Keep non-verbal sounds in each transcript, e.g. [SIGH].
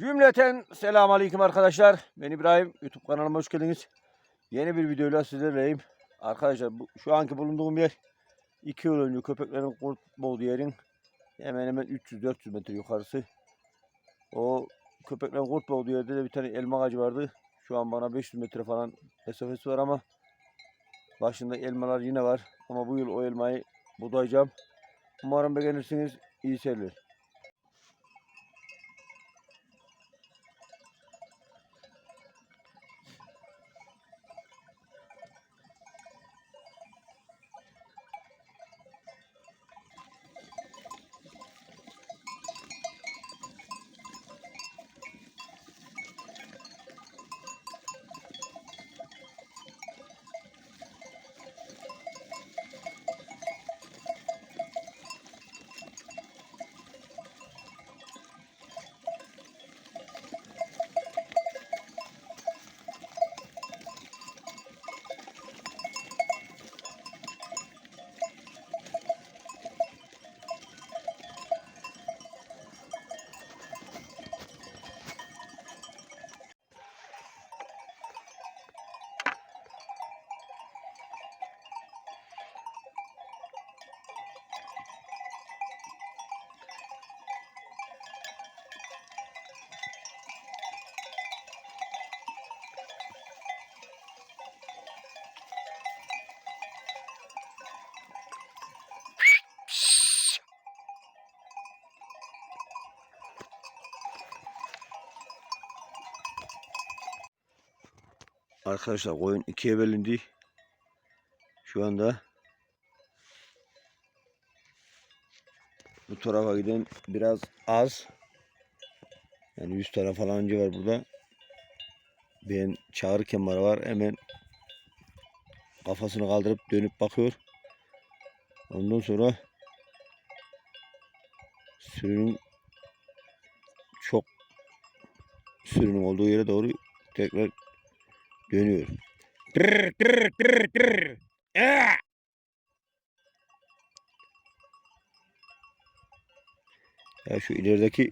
Cümleten selamun aleyküm arkadaşlar. Ben İbrahim. YouTube kanalıma hoş geldiniz. Yeni bir videoyla sizlerleyim. Arkadaşlar bu, şu anki bulunduğum yer 2 yıl önce köpeklerin kurt boğduğu yerin hemen hemen 300-400 metre yukarısı. O köpeklerin kurt boğduğu yerde de bir tane elma ağacı vardı. Şu an bana 500 metre falan mesafesi var ama başında elmalar yine var. Ama bu yıl o elmayı budayacağım. Umarım beğenirsiniz. İyi seyirler. Arkadaşlar koyun ikiye bölündü. Şu anda bu tarafa giden biraz az. Yani 100 tane falan önce var burada. Ben çağırırken bana var hemen kafasını kaldırıp dönüp bakıyor. Ondan sonra sürünün çok sürünün olduğu yere doğru tekrar dönüyor. Tırr, tırr, tırr, tırr. Aa! Ya şu ilerideki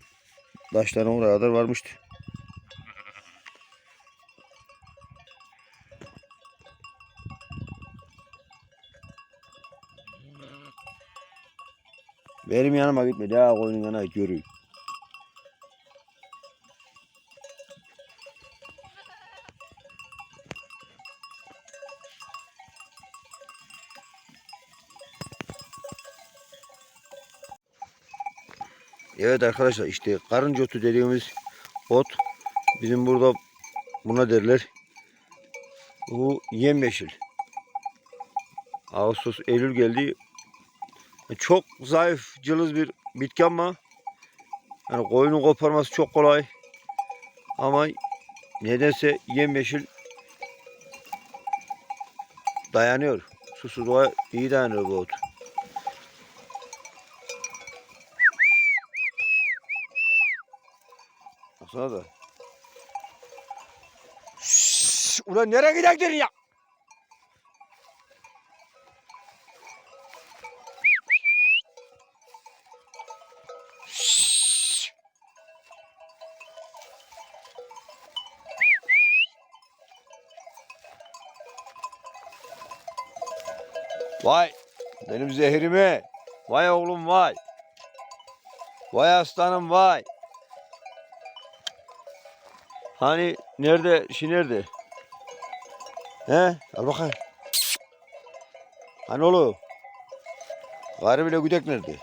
taşların oraya kadar varmıştı. Benim yanıma gitme. Daha koyunun yanına yürü. Evet arkadaşlar işte karınca otu dediğimiz ot bizim burada buna derler. Bu yemyeşil. Ağustos, Eylül geldi. Çok zayıf, cılız bir bitki ama yani koyunu koparması çok kolay. Ama nedense yemyeşil dayanıyor. Susuzluğa iyi dayanıyor bu ot. Baksana da. Şşş, ulan nereye gidersin ya? Vay benim zehrime. Vay oğlum vay. Vay aslanım vay. Hani nerede? Şi nerede? He? Al bakayım. Hani oğlum? Garip ile güdek nerede?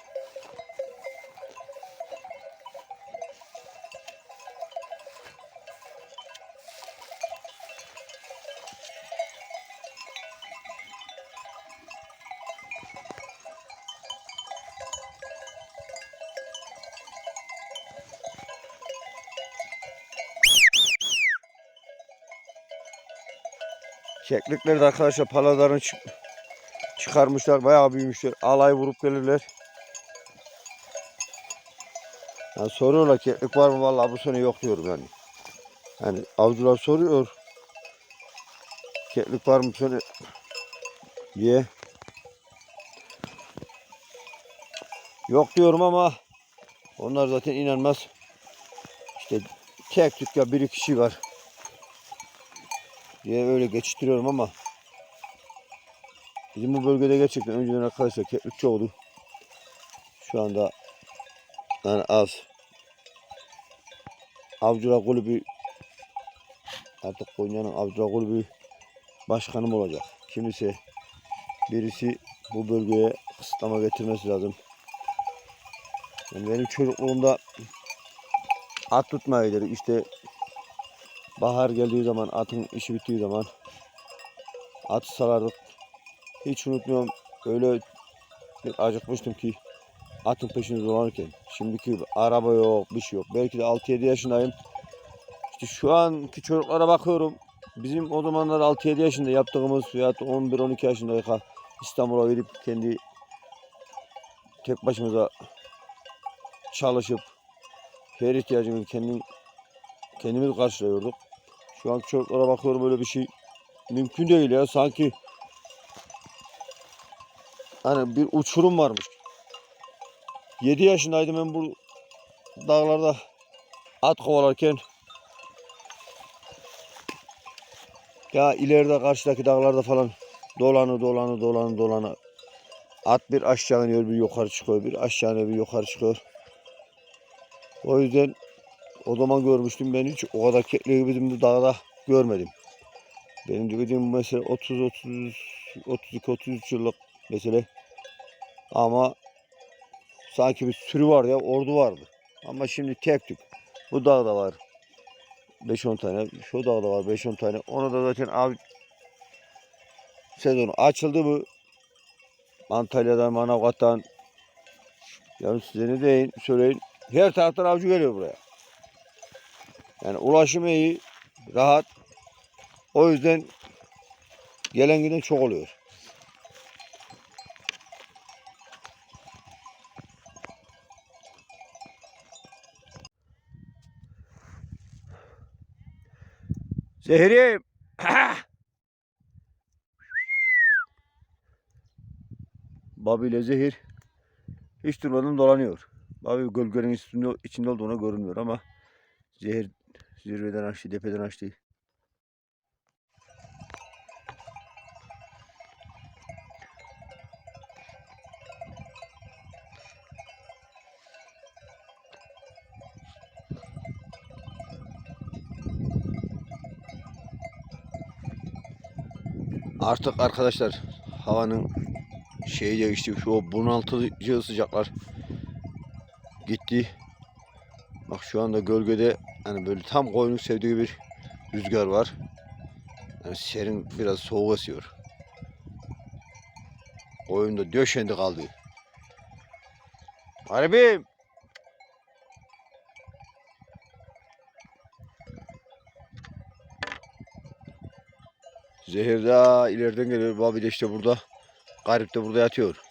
Keklikleri de arkadaşlar paladarını çık çıkarmışlar. Bayağı büyümüşler. Alay vurup gelirler. Yani soruyorlar keklik var mı? Vallahi bu sene yok diyorum yani. Yani avcılar soruyor. Keklik var mı sene diye. Yok diyorum ama onlar zaten inanmaz. İşte tek tük ya bir kişi var diye öyle geçiştiriyorum ama bizim bu bölgede gerçekten önceden arkadaşlar keklik çoğdu. Şu anda yani az. Avcılar Kulübü artık Konya'nın Avcılar Kulübü başkanım olacak. Kimisi birisi bu bölgeye kısıtlama getirmesi lazım. Yani benim çocukluğumda at tutmaydı. İşte bahar geldiği zaman, atın işi bittiği zaman at salardık. Hiç unutmuyorum. Öyle bir acıkmıştım ki atın peşinde dolanırken. Şimdiki araba yok, bir şey yok. Belki de 6-7 yaşındayım. İşte şu anki çocuklara bakıyorum. Bizim o zamanlar 6-7 yaşında yaptığımız veyahut 11-12 yaşındayken İstanbul'a gidip kendi tek başımıza çalışıp her ihtiyacımızı kendin, kendimiz karşılıyorduk. Şu anki çocuklara bakıyorum böyle bir şey mümkün değil ya. Sanki hani bir uçurum varmış. 7 yaşındaydım ben bu dağlarda at kovalarken ya ileride karşıdaki dağlarda falan dolanı dolanı dolanı dolanı at bir aşağı iniyor bir yukarı çıkıyor bir aşağı iniyor bir yukarı çıkıyor. O yüzden o zaman görmüştüm ben hiç o kadar kekliği bizim bu dağda görmedim. Benim de dediğim mesela 30 30 32 33 yıllık mesele. Ama sanki bir sürü var ya ordu vardı. Ama şimdi tek tük. Bu dağda var. 5-10 tane. Şu dağda var 5-10 tane. Onu da zaten av sezonu açıldı mı Antalya'dan, Manavgat'tan yani size ne deyin, söyleyin. Her taraftan avcı geliyor buraya. Yani ulaşım iyi, rahat. O yüzden gelen giden çok oluyor. Zehri. [CLEARS THROAT] Babi ile Zehir hiç durmadan dolanıyor. Babi gölgenin üstünde, içinde olduğuna görünmüyor ama Zehir zirveden açtı, tepeden açtı. Artık arkadaşlar havanın şeyi değişti. Şu bunaltıcı sıcaklar gitti. Bak şu anda gölgede hani böyle tam koyunun sevdiği bir rüzgar var. Yani serin biraz soğuk esiyor. Koyun da döşendi kaldı. Garibim. Zehir daha ileriden geliyor. Babi de işte burada. Garip de burada yatıyor.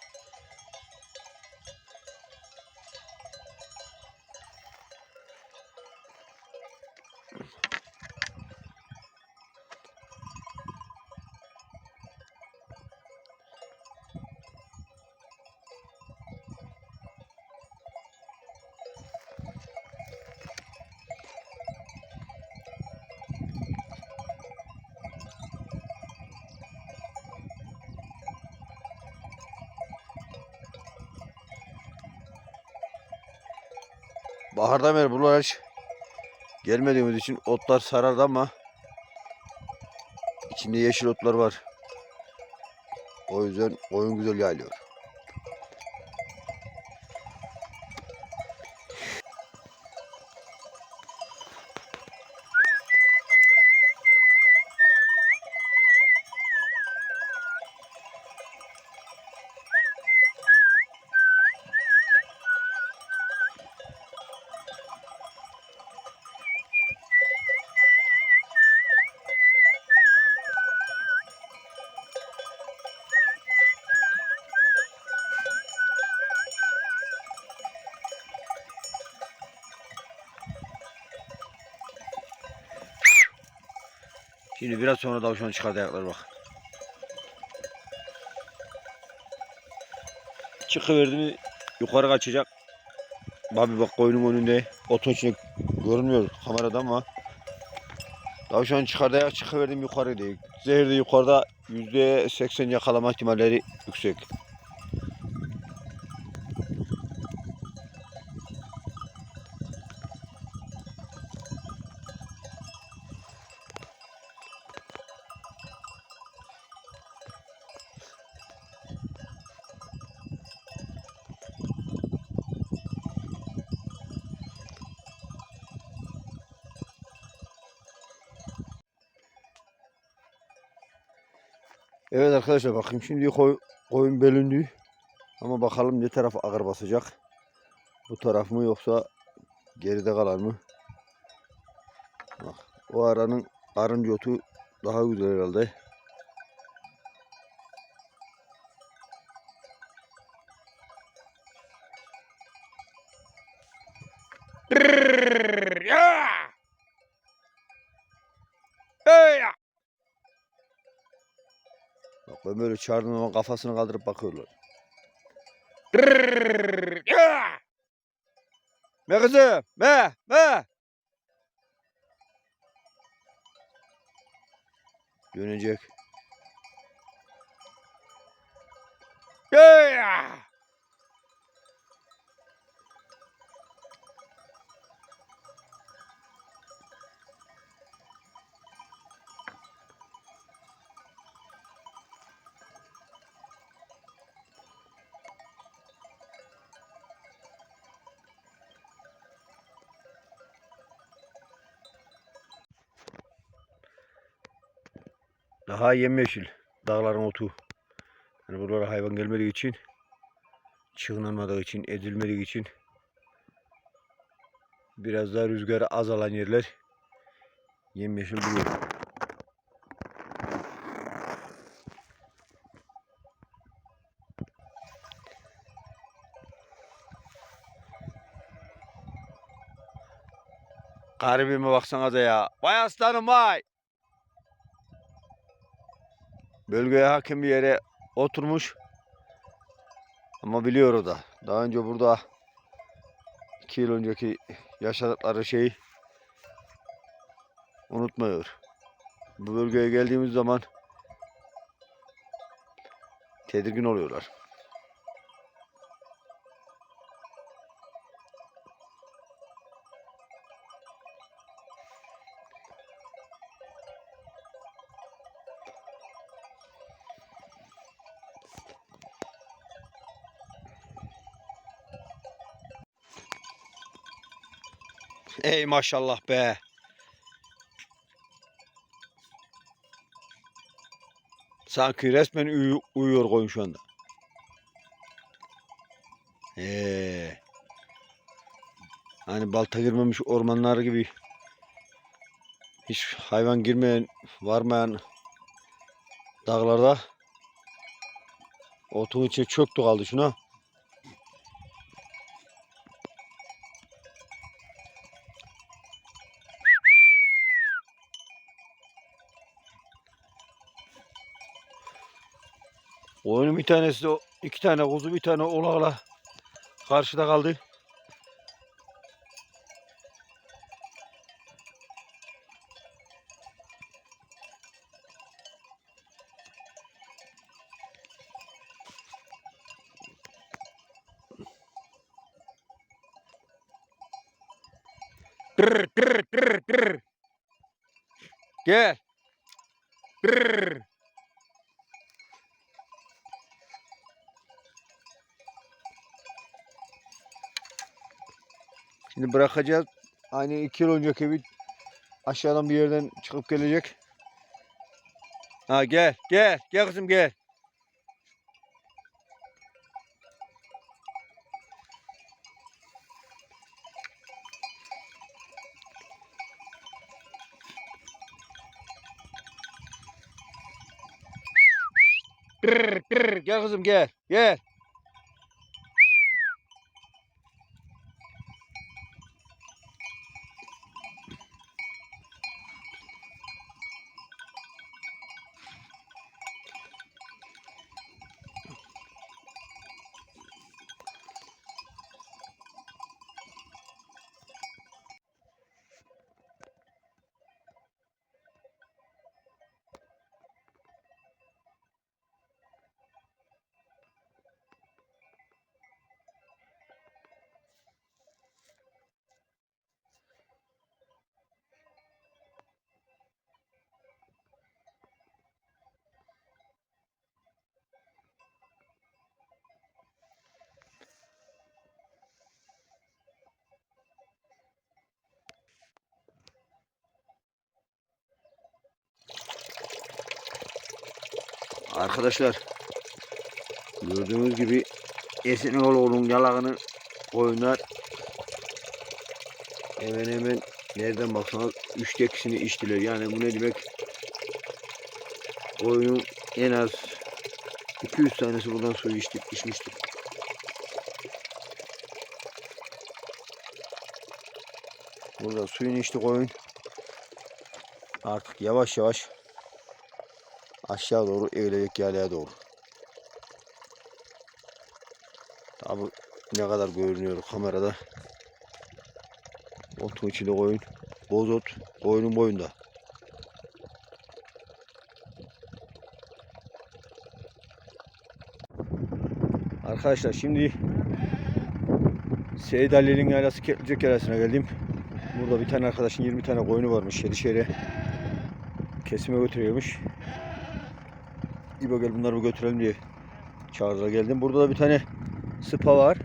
Bahardan beri buralar hiç gelmediğimiz için otlar sarardı ama içinde yeşil otlar var. O yüzden oyun güzel yayılıyor. Şimdi biraz sonra tavşan çıkardı ayakları bak. Çıkıverdi mi yukarı kaçacak. Babi bak koyunun önünde otun içinde görünmüyor. kamerada ama tavşan çıkardı ya çıkıverdim yukarı değil. Zehir de yukarıda %80 yakalama ihtimalleri yüksek. Evet arkadaşlar bakayım şimdi koy, koyun bölündü. Ama bakalım ne taraf ağır basacak. Bu taraf mı yoksa geride kalan mı? Bak o aranın arınca otu daha güzel herhalde. Bak ben böyle çağırdığım zaman kafasını kaldırıp bakıyorlar. Me kızım, me, me. Dönecek. Yeah! Daha yemyeşil dağların otu. Yani buralara hayvan gelmediği için, çığınamadığı için, ezilmediği için biraz daha rüzgarı az alan yerler yemyeşil duruyor. Garibime baksana da ya. Vay aslanım vay. Bölgeye hakim bir yere oturmuş. Ama biliyor o da. Daha önce burada iki yıl önceki yaşadıkları şeyi unutmuyor. Bu bölgeye geldiğimiz zaman tedirgin oluyorlar. Ey maşallah be. Sanki resmen uyu- uyuyor koyun şu anda. Ee, hani balta girmemiş ormanlar gibi hiç hayvan girmeyen, varmayan dağlarda otun içine çöktü kaldı şuna. Oyunun bir tanesi de iki tane kuzu bir tane oğlakla karşıda kaldı. Kırr, kırr, kırr, kırr. Gel. Kırr. Şimdi bırakacağız. Aynı iki yıl önceki bir aşağıdan bir yerden çıkıp gelecek. Ha gel gel gel kızım gel. Gel kızım gel gel. Arkadaşlar gördüğünüz gibi Esinoğlu'nun yalağını koyunlar hemen hemen nereden baksanız üçte ikisini içtiler. Yani bu ne demek? Koyunun en az 200 tanesi buradan suyu içtik, içmiştik. Burada suyunu içti koyun. Artık yavaş yavaş aşağı doğru eğilecek yaylaya doğru. Tabi ne kadar görünüyor kamerada. Otun içinde koyun. Bozot koyunun boyunda. Arkadaşlar şimdi Seyit Ali'nin yaylası Ketlicek yaylasına geldim. Burada bir tane arkadaşın 20 tane koyunu varmış. Yedişehir'e kesime götürüyormuş. İbo gel bunları götürelim diye çağrıda geldim. Burada da bir tane sıpa var.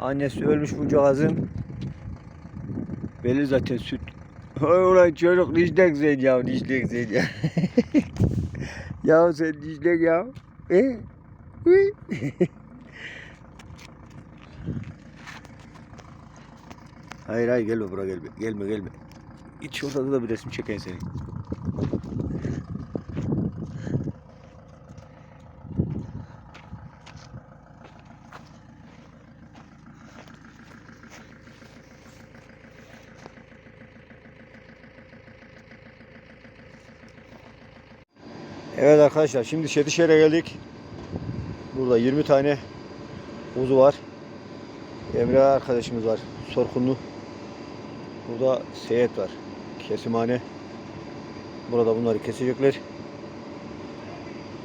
Annesi ölmüş bu cihazın. Belli zaten süt. Ulan çocuk dişlek sen ya dişlek sen ya. [LAUGHS] ya sen dişlek ya. E? [LAUGHS] Hayır hayır gelme buraya gelme. Gelme gelme. Git şurada da bir resim çekeyim seni. Evet arkadaşlar şimdi Şetişehir'e geldik. Burada 20 tane kuzu var. Emre arkadaşımız var. Sorkunlu. Burada Seyit var. Kesimhane. Burada bunları kesecekler.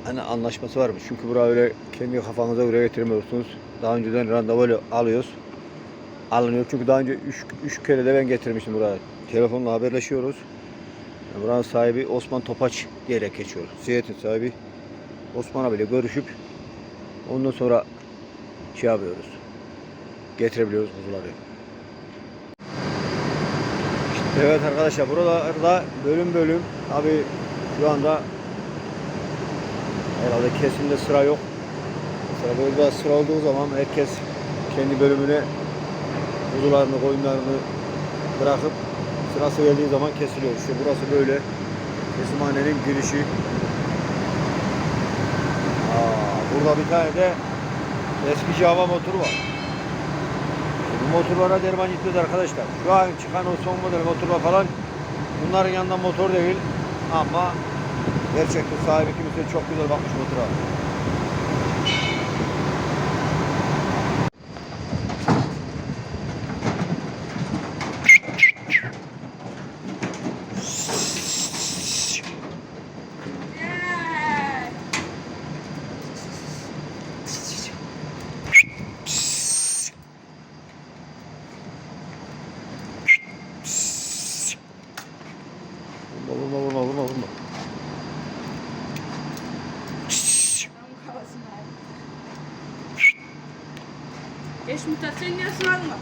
Hani anlaşması varmış. Çünkü buraya öyle kendi kafanıza göre getirmiyorsunuz. Daha önceden randevu alıyoruz. Alınıyor. Çünkü daha önce 3 kere de ben getirmiştim buraya. Telefonla haberleşiyoruz. Buranın sahibi Osman Topaç diyerek geçiyor. Siyetin sahibi Osman abiyle görüşüp ondan sonra şey yapıyoruz. Getirebiliyoruz kuzuları. İşte evet arkadaşlar buralarda bölüm bölüm abi şu anda herhalde kesimde sıra yok. Mesela bir sıra olduğu zaman herkes kendi bölümüne kuzularını, koyunlarını bırakıp Sırası geldiği zaman kesiliyor. İşte burası böyle. Kesimhanenin girişi. Aa, burada bir tane de eski Java motoru var. Bu motorlara derman gitmedi arkadaşlar. Şu an çıkan o son model motorlar falan bunların yanında motor değil ama gerçekten sahibi kimse çok güzel bakmış motora. Vurma vurma vurma vurma. Geç mutasyon diyorsun alma.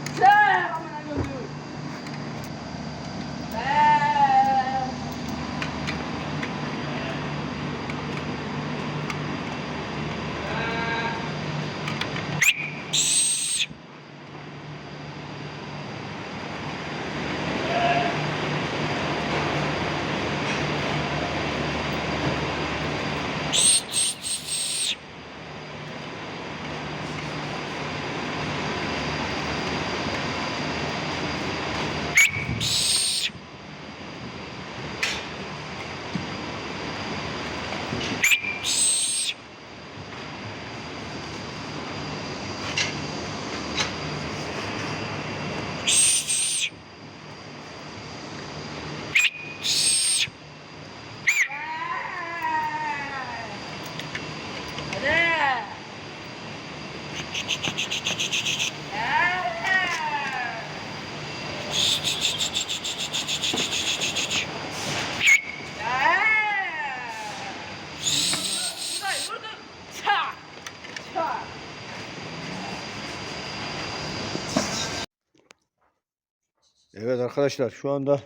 Arkadaşlar şu anda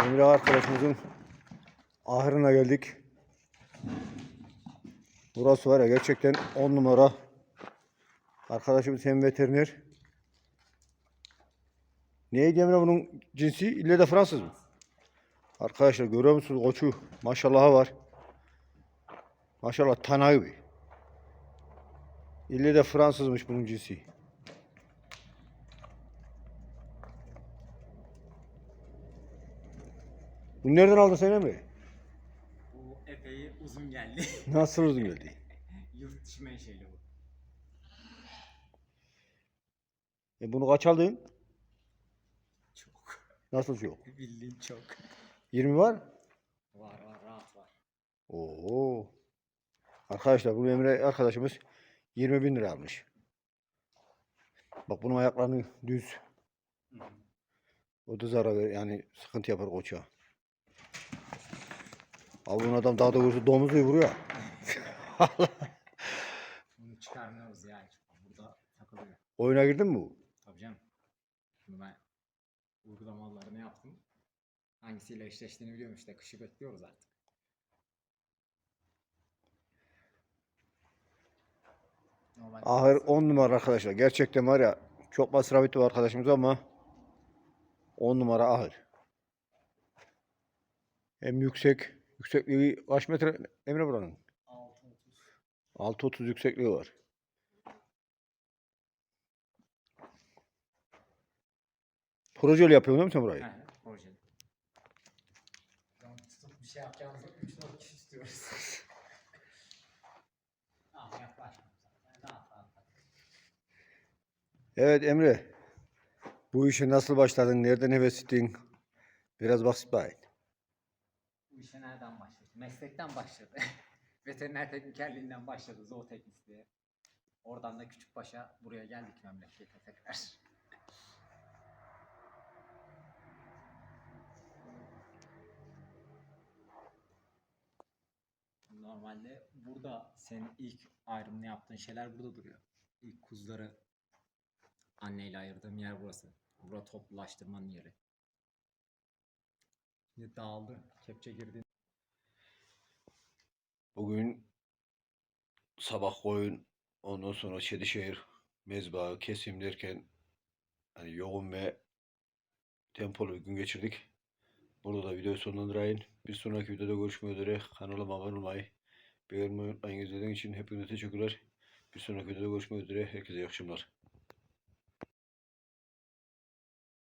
Emre arkadaşımızın ahırına geldik. Burası var ya gerçekten 10 numara. Arkadaşımız hem veteriner. Neydi Emre bunun cinsi? İlle de Fransız mı? Arkadaşlar görüyor musunuz koçu? Maşallahı var. Maşallah tana gibi. İlle de Fransızmış bunun cinsi. Bunu nereden aldın sen Emre? Bu epey uzun geldi. [LAUGHS] Nasıl uzun geldi? [LAUGHS] Yurt dışı menşeli bu. E bunu kaç aldın? Çok. Nasıl yok? [LAUGHS] Bildiğin çok. 20 var? Var var rahat var. Oo. Arkadaşlar bu Emre arkadaşımız 20 bin lira almış. Bak bunun ayaklarını düz. O da zarar ver yani sıkıntı yapar koça. Bunun adam daha doğrusu domuzu vuruyor. Bunu çıkarmıyoruz yani. Burada takılıyor. Oyuna girdin mi bu? Tabii canım. Bunu ben uygulamalarını yaptım. Hangisiyle eşleştiğini biliyorum işte. Kışı bekliyoruz artık. Normal Ahır 10 numara arkadaşlar. Gerçekten var ya çok masrafı var arkadaşımız ama 10 numara ahır. Hem yüksek. Yüksekliği kaç metre Emre buranın? 6.30. 6.30 yüksekliği var. Projeli yapıyorsun değil mi sen burayı? Aynen. Projeli. Tamam, tutup bir şey yapacağımızda 3-4 kişi istiyoruz. ah [LAUGHS] yaklaşma. Rahat rahat. Evet Emre. Bu işe nasıl başladın? Nereden heves ettin? Biraz bahset bakayım. Nereden başladı? Meslekten başladı. [LAUGHS] Veteriner teknikerliğinden başladı zooteknikliğe. Oradan da Küçükbaş'a buraya geldik memlekete tekrar. Normalde burada senin ilk ayrımını yaptığın şeyler burada duruyor. İlk kuzuları anneyle ayırdığım yer burası. Bura toplulaştırmanın yeri. Şimdi dağıldı. Kepçe girdi. Bugün sabah koyun, ondan sonra Çedişehir, mezbağı, kesim derken hani yoğun ve tempolu bir gün geçirdik. Burada da videoyu sonlandırayım. Bir sonraki videoda görüşmek üzere. Kanalıma abone olmayı, beğenmeyi unutmayın. İzlediğiniz için hepinize teşekkürler. Bir sonraki videoda görüşmek üzere. Herkese iyi akşamlar.